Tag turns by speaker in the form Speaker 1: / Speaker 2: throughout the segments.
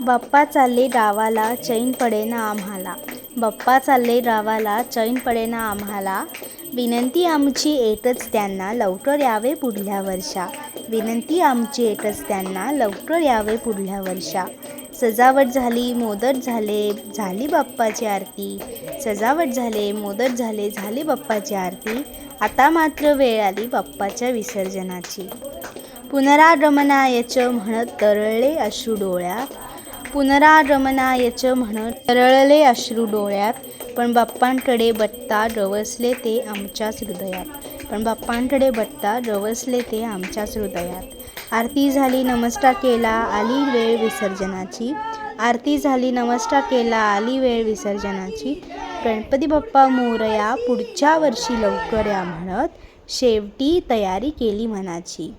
Speaker 1: बाप्पा चालले गावाला चैन पडेना आम्हाला. बाप्पा चालले गावाला चैन पडेना आम्हाला. विनंती आमची एकच त्यांना लवकर यावे पुढल्या वर्षा. विनंती आमची एकच त्यांना लवकर यावे पुढल्या वर्षा. सजावट झाली मोदत झाले झाली बाप्पाची आरती. सजावट झाले मोदत झाले झाली बाप्पाची आरती. आता मात्र वेळ आली बाप्पाच्या विसर्जनाची. पुनरागमनायच म्हणत तरळले अश्रू डोळ्यात. पुनरागमनायच म्हणत तरळले अश्रू डोळ्यात. पण बाप्पांकडे बघता रवसले ते आमच्याच हृदयात. पण बाप्पांकडे बघता रवसले ते आमच्याच हृदयात. आरती झाली नमस्कार केला आली वेळ विसर्जनाची. आरती झाली नमस्कार केला आली वेळ विसर्जनाची. गणपती बाप्पा मोरया पुढच्या वर्षी लवकर या म्हणत शेवटी तयारी केली मनाची.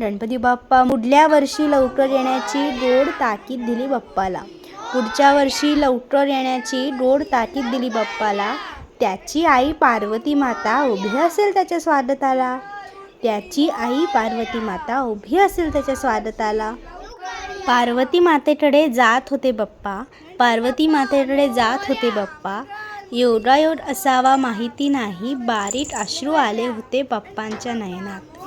Speaker 1: गणपती बाप्पा पुढल्या वर्षी लवकर येण्याची गोड ताकीद दिली बाप्पाला. पुढच्या वर्षी लवकर येण्याची गोड ताकीद दिली बाप्पाला. त्याची आई पार्वती माता उभी असेल त्याच्या स्वागताला. त्याची आई पार्वती माता उभी असेल त्याच्या स्वागताला. पार्वती मातेकडे जात होते बाप्पा. पार्वती मातेकडे जात होते बाप्पा. योगायोग असावा माहिती नाही. बारीक अश्रू आले होते बाप्पांच्या नयनात.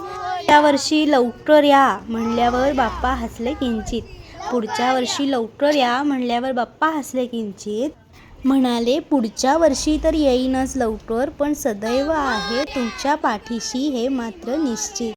Speaker 1: पुढच्या वर्षी लवकर या म्हणल्यावर बाप्पा हसले किंचित. पुढच्या वर्षी लवकर या म्हणल्यावर बाप्पा हसले किंचित. म्हणाले पुढच्या वर्षी तर येईनच लवकर पण सदैव आहे तुमच्या पाठीशी हे मात्र निश्चित.